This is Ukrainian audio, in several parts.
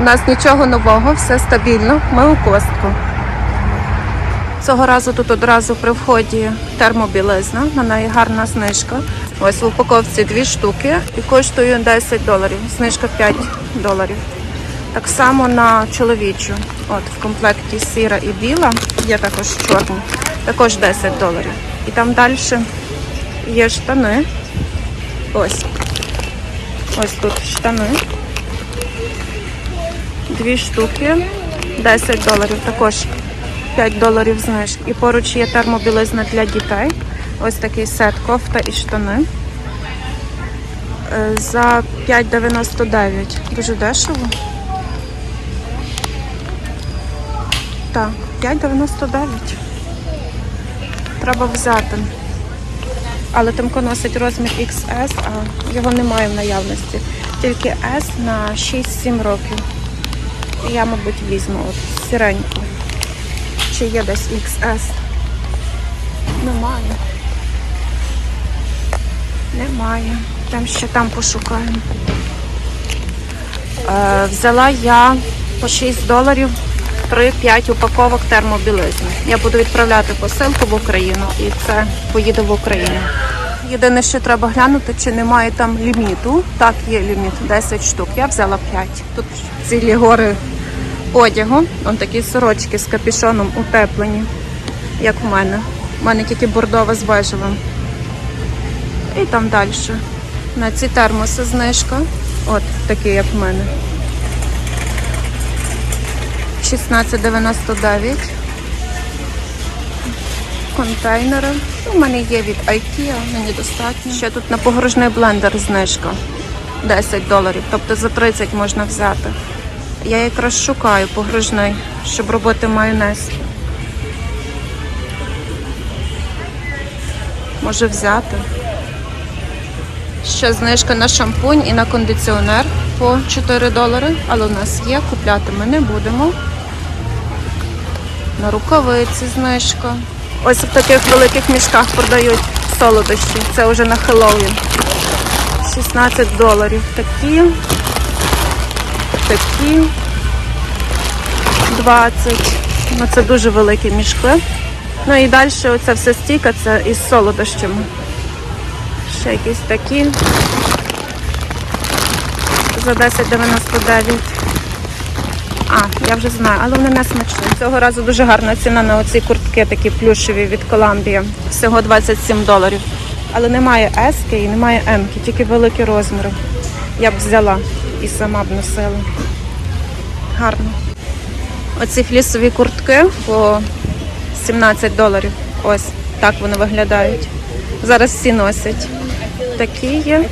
У нас нічого нового, все стабільно. Ми у костку. Цього разу тут одразу при вході термобілизна, на неї гарна знижка. Ось в упаковці дві штуки і коштує 10 доларів. Знижка 5 доларів. Так само на чоловічу. От в комплекті сіра і біла, є також чорні, також 10 доларів. І там далі є штани. Ось. Ось тут штани. Дві штуки, 10 доларів, також 5 доларів знижки. І поруч є термобілизна для дітей. Ось такий сет, кофта і штани. Е, За 5,99. Дуже дешево. Так, 5,99. Треба взяти. Але Тимко носить розмір XS, а його немає в наявності. Тільки S на 6-7 років. Я, мабуть, візьму от сіреньку. Чи є десь XS? Немає. Немає. Там ще там пошукаємо. Е, взяла я по 6 доларів 3-5 упаковок термобілизни. Я буду відправляти посилку в Україну і це поїде в Україну. Єдине, що треба глянути, чи немає там ліміту. Так, є ліміт 10 штук. Я взяла 5. Тут цілі гори одягу. Вон такі сорочки з капюшоном утеплені, як в мене. У мене тільки бордова з бежевим. І там далі. На ці термоси знижка. От такі, як в мене. 16,99. Контейнери. У мене є від IKEA, мені достатньо. Ще тут на погружний блендер знижка. 10 доларів. Тобто за 30 можна взяти. Я якраз шукаю погружний, щоб робити майонез. Може взяти. Ще знижка на шампунь і на кондиціонер по 4 долари, але у нас є, купляти ми не будемо. На рукавиці знижка. Ось в таких великих мішках продають солодощі. Це вже на Хеллоуін. 16 доларів. Такі. Такі. 20. Ну, це дуже великі мішки. Ну і далі оця вся стійка це із солодощами. Ще якісь такі. За 10,99. А, я вже знаю, але вони не смачні. Цього разу дуже гарна ціна на оці куртки, такі плюшеві від Columbia. Всього 27 доларів. Але немає S і немає М, тільки великі розміри. Я б взяла і сама б носила. Гарно. Оці флісові куртки по 17 доларів. Ось так вони виглядають. Зараз всі носять. Такі є.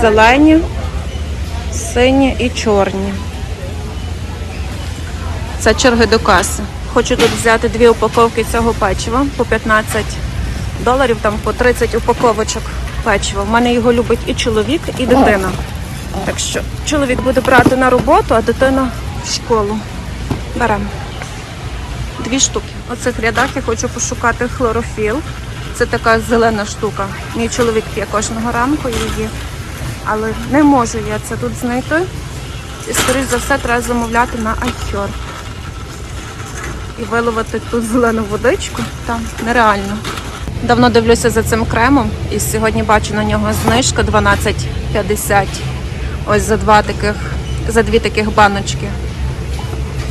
Зелені, сині і чорні. Це черги до каси. Хочу тут взяти дві упаковки цього печива по 15 доларів, там по 30 упаковочок печива. У мене його любить і чоловік, і дитина. Так що чоловік буде брати на роботу, а дитина в школу. Беремо. Дві штуки. У цих рядах я хочу пошукати хлорофіл. Це така зелена штука. Мій чоловік п'є кожного ранку її. Але не можу я це тут знайти. І, скоріш за все, треба замовляти на iHerb. І виловити ту зелену водичку там нереально. Давно дивлюся за цим кремом, і сьогодні бачу на нього знижка 12,50. Ось за два таких, за дві таких баночки.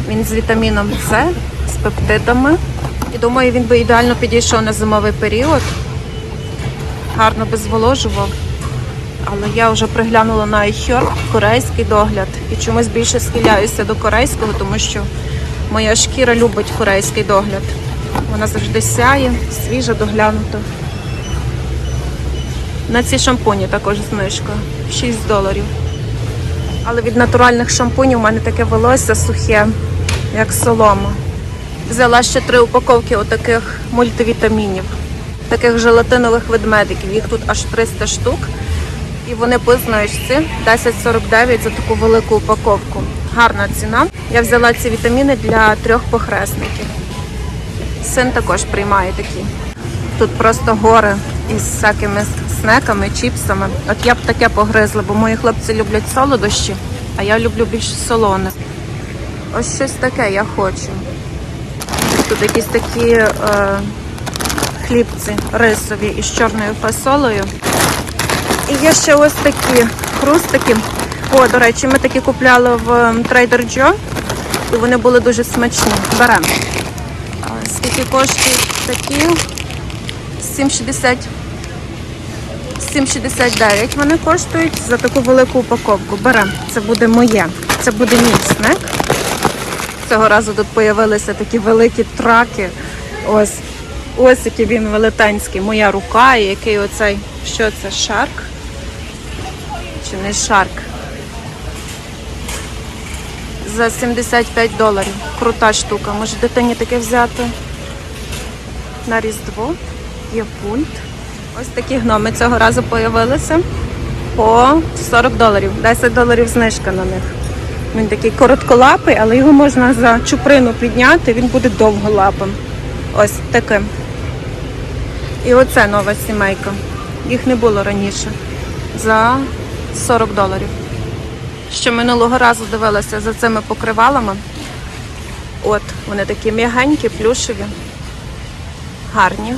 Він з вітаміном С, з пептидами. І думаю, він би ідеально підійшов на зимовий період. Гарно би зволожував. Але я вже приглянула на iHerb корейський догляд. І чомусь більше схиляюся до корейського, тому що моя шкіра любить корейський догляд. Вона завжди сяє, свіжа, доглянута. На ці шампуні також знижка 6 доларів. Але від натуральних шампунів у мене таке волосся сухе, як солома. Взяла ще три упаковки отаких мультивітамінів, таких желатинових ведмедиків. Їх тут аж 300 штук. І вони по знижці 10,49 за таку велику упаковку. Гарна ціна. Я взяла ці вітаміни для трьох похресників. Син також приймає такі. Тут просто гори із всякими снеками, чіпсами. От я б таке погризла, бо мої хлопці люблять солодощі, а я люблю більш солоне. Ось щось таке я хочу. Тут якісь такі е, хлібці рисові із чорною фасолею. І є ще ось такі хрустики. О, до речі, ми такі купляли в Trader Joe. І вони були дуже смачні. Беремо. Скільки коштують такі? 7,60. 7,69 вони коштують за таку велику упаковку. Беремо. Це буде моє. Це буде мій снек. Цього разу тут з'явилися такі великі траки. Ось. Ось який він велетенський. Моя рука і який оцей. Що це? Шарк? Чи не шарк? За 75 доларів. Крута штука. Може дитині таке взяти на Різдво. Є пульт. Ось такі гноми цього разу з'явилися по 40 доларів. 10 доларів знижка на них. Він такий коротколапий, але його можна за чуприну підняти, він буде довголапим. Ось таким. І оце нова сімейка. Їх не було раніше. За 40 доларів. Ще минулого разу дивилася за цими покривалами. От, вони такі м'ягенькі, плюшеві, гарні.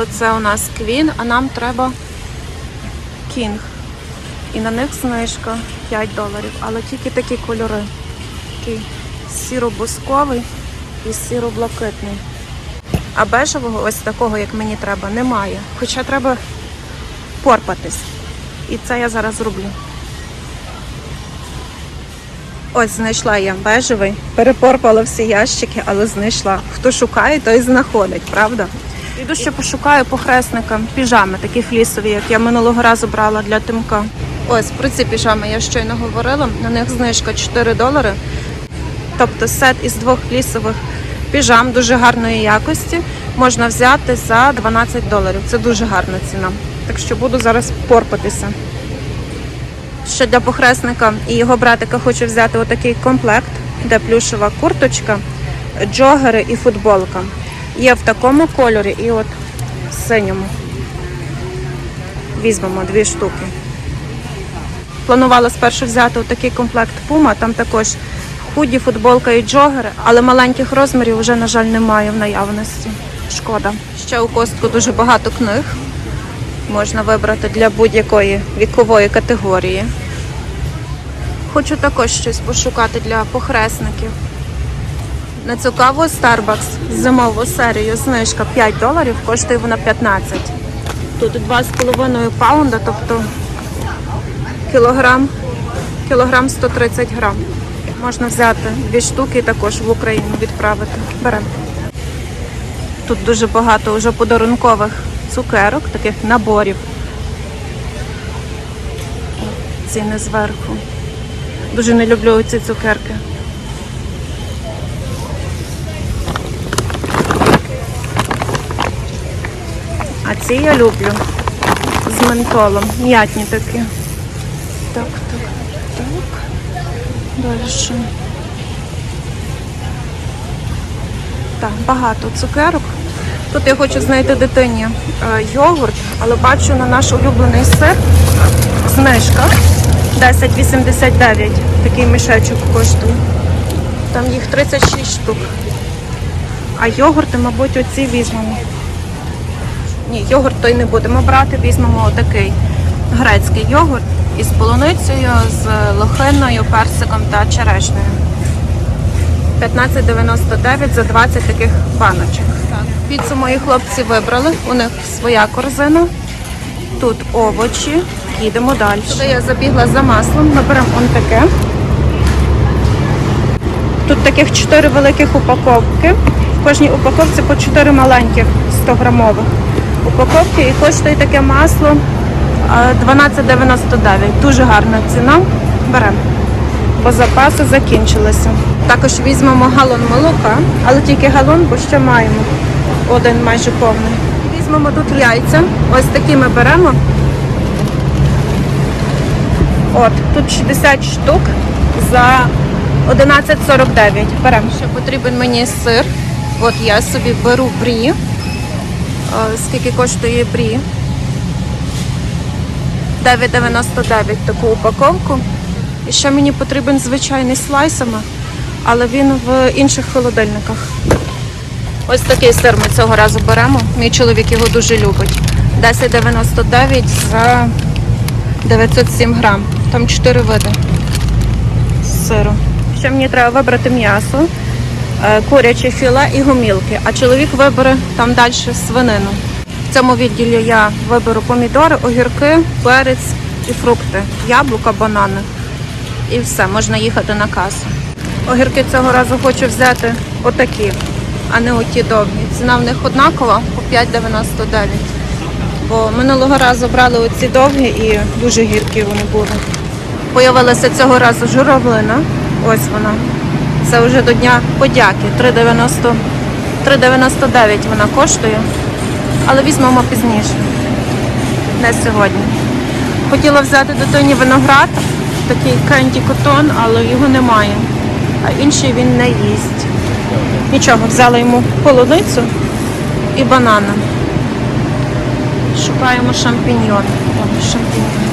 Оце у нас квін, а нам треба кінг. І на них знижка 5 доларів, але тільки такі кольори. Такий сіро-бусковий і сіро-блакитний. А бежевого, ось такого, як мені треба, немає. Хоча треба порпатись. І це я зараз зроблю. Ось знайшла я бежевий, перепорпала всі ящики, але знайшла. Хто шукає, той знаходить, правда? Іду ще пошукаю похресника піжами, такі флісові, як я минулого разу брала для тимка. Ось про ці піжами я щойно говорила. На них знижка 4 долари. Тобто сет із двох флісових піжам дуже гарної якості можна взяти за 12 доларів. Це дуже гарна ціна. Так що буду зараз порпатися. Ще для похресника і його братика хочу взяти отакий комплект, де плюшева курточка, джогери і футболка. Є в такому кольорі і от в синьому. Візьмемо дві штуки. Планувала спершу взяти отакий комплект Puma, там також худі, футболка і джогери, але маленьких розмірів вже, на жаль, немає в наявності. Шкода. Ще у костку дуже багато книг. Можна вибрати для будь-якої вікової категорії. Хочу також щось пошукати для похресників. На цю каву Starbucks зимову серію знижка 5 доларів, коштує вона 15. Тут 2,5 паунда, тобто кілограм, кілограм 130 грам. Можна взяти дві штуки і також в Україну відправити. Беремо. Тут дуже багато вже подарункових цукерок, таких наборів. Ціни зверху. Дуже не люблю ці цукерки. А ці я люблю з ментолом. М'ятні такі. Так, так, так. Далі. Так, багато цукерок. Тут я хочу знайти дитині е, йогурт, але бачу на наш улюблений сир знижка 10,89. Такий мішечок коштує. Там їх 36 штук. А йогурти, мабуть, оці візьмемо. Ні, йогурт той не будемо брати, візьмемо отакий грецький йогурт із полуницею, з лохиною, персиком та черешнею. 15,99 за 20 таких баночок. Так. Піцу мої хлопці вибрали, у них своя корзина. Тут овочі. Їдемо далі. Сюди я забігла за маслом, ми беремо он таке. Тут таких 4 великих упаковки. В кожній упаковці по 4 маленьких 100 грамових упаковки і коштує таке масло 12,99. Дуже гарна ціна. Беремо. Бо запаси закінчилися. Також візьмемо галон молока, але тільки галон, бо ще маємо один майже повний. Візьмемо тут яйця. Ось такі ми беремо. От, тут 60 штук за 11,49. Беремо. Ще потрібен мені сир. От я собі беру брі. Е, Скільки коштує брі? 9,99 таку упаковку. І ще мені потрібен звичайний з слайсами, але він в інших холодильниках. Ось такий сир ми цього разу беремо. Мій чоловік його дуже любить. 10,99 за 907 грам. Там 4 види сиру. Ще мені треба вибрати м'ясо, куряче філе і гомілки, а чоловік вибере там далі свинину. В цьому відділі я виберу помідори, огірки, перець і фрукти, яблука, банани. І все, можна їхати на касу. Огірки цього разу хочу взяти отакі, а не оті довгі. Ціна в них однакова по 5,99. Бо минулого разу брали оці довгі і дуже гіркі вони були. Появилася цього разу журавлина. Ось вона. Це вже до Дня подяки. 3,90 3,99 вона коштує. Але візьмемо пізніше. Не сьогодні. Хотіла взяти дитині виноград, такий кенді котон, але його немає. А інший він не їсть. Нічого, взяла йому полуницю і банани. Шукаємо шампіньйон. О, шампіньйон.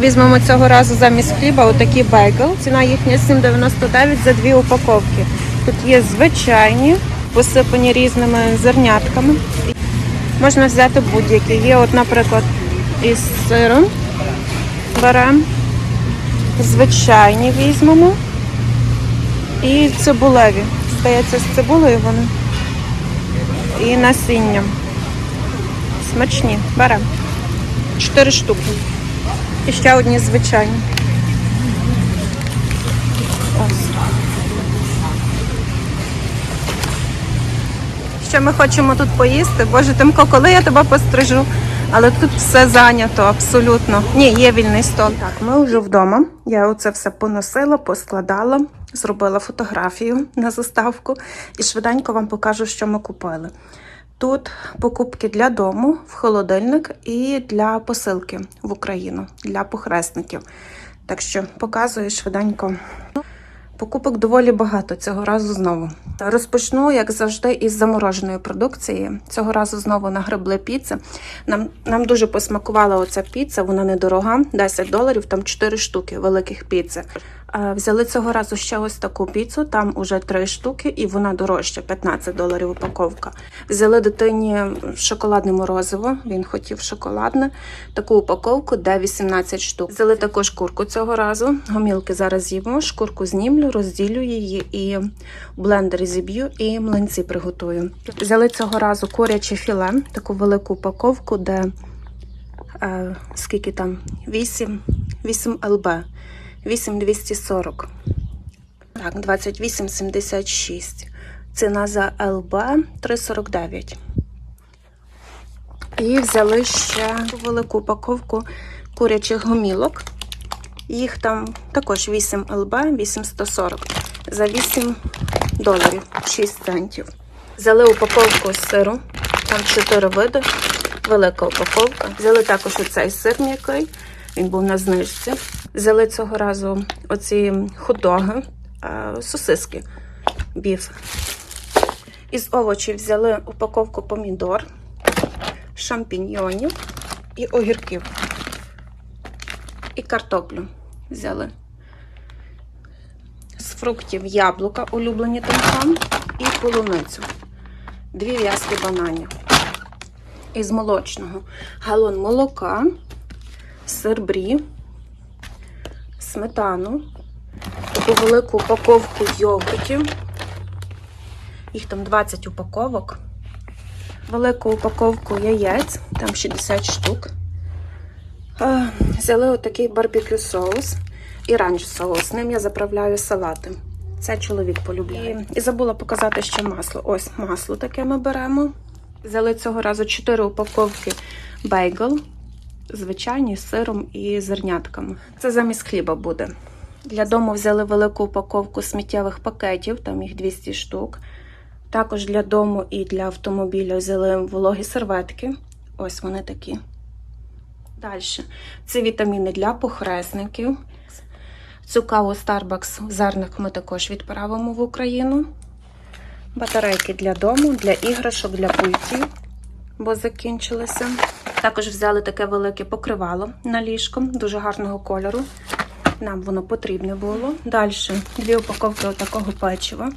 Візьмемо цього разу замість хліба отакий бейгл. Ціна їхня 7,99 за дві упаковки. Тут є звичайні, посипані різними зернятками. Можна взяти будь-які. Є, от, наприклад, із сиром беремо, звичайні візьмемо і цибулеві. Здається, з цибулею вони. І насінням. Смачні. Беремо. Чотири штуки. І ще одні звичайні. Ще ми хочемо тут поїсти. Боже, Тимко, коли я тебе пострижу? Але тут все зайнято, абсолютно. Ні, є вільний стол. Так, ми вже вдома. Я оце все поносила, поскладала, зробила фотографію на заставку і швиденько вам покажу, що ми купили. Тут покупки для дому, в холодильник і для посилки в Україну, для похресників. Так що показую швиденько. Покупок доволі багато цього разу знову. Розпочну, як завжди, із замороженої продукції. Цього разу знову нагребли піци. Нам, нам дуже посмакувала оця піца, вона недорога, 10 доларів, там 4 штуки великих піци. Взяли цього разу ще ось таку піцу, там уже 3 штуки, і вона дорожча, 15 доларів упаковка. Взяли дитині шоколадне морозиво, він хотів шоколадне, таку упаковку, де 18 штук. Взяли також курку цього разу. Гомілки зараз з'їмо, шкурку знімлю, розділю її і в зіб'ю і млинці приготую. Взяли цього разу куряче філе, таку велику упаковку, де е, скільки там? 8, 8 ЛБ. 8240. Так, 28,76. Ціна за ЛБ 3,49. І взяли ще велику упаковку курячих гомілок. Їх там також 8 ЛБ, 840 за 8 доларів, 6 центів. Взяли упаковку сиру, там 4 види, велика упаковка. Взяли також оцей сир м'який, він був на знижці. Взяли цього разу оці хот-доги, е, сосиски, біф. Із овочів взяли упаковку помідор, шампіньйонів і огірків. І картоплю взяли. З фруктів яблука, улюблені тимкам, і полуницю. Дві в'язки бананів. Із молочного галон молока, сир брі, сметану, таку велику упаковку йогуртів. Їх там 20 упаковок. Велику упаковку яєць, там 60 штук. Взяли отакий барбекю соус і ранч соус. Ним я заправляю салати. Це чоловік полюбляє. І, забула показати ще масло. Ось масло таке ми беремо. Взяли цього разу 4 упаковки бейгл, звичайні з сиром і зернятками. Це замість хліба буде. Для дому взяли велику упаковку сміттєвих пакетів, там їх 200 штук. Також для дому і для автомобіля взяли вологі серветки. Ось вони такі. Далі. Це вітаміни для похресників. Цю каву Starbucks в зернах ми також відправимо в Україну. Батарейки для дому, для іграшок, для пультів, бо закінчилися. Також взяли таке велике покривало на ліжко, дуже гарного кольору. Нам воно потрібне було. Далі дві упаковки отакого печива.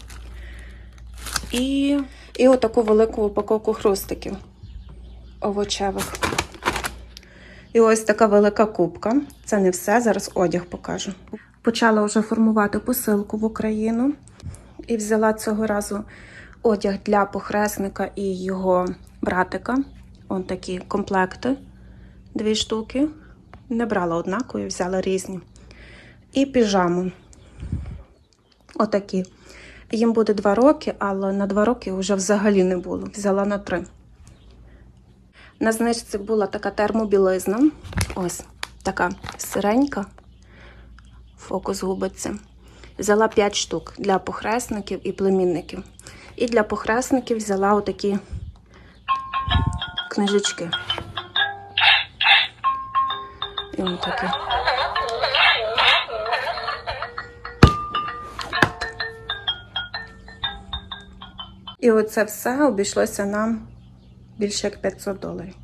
І, і отаку велику упаковку хрустиків овочевих. І ось така велика кубка. Це не все, зараз одяг покажу. Почала вже формувати посилку в Україну і взяла цього разу одяг для похресника і його братика. Он такі комплекти, дві штуки. Не брала однакові, взяла різні. І піжаму. Отакі. Їм буде два роки, але на два роки вже взагалі не було. Взяла на три. На знижці була така термобілизна. Ось така сиренька. Фокус губиться. Взяла 5 штук для похресників і племінників. І для похресників взяла отакі книжечки. І отакі. такі. І оце все обійшлося нам більше як 500 доларів.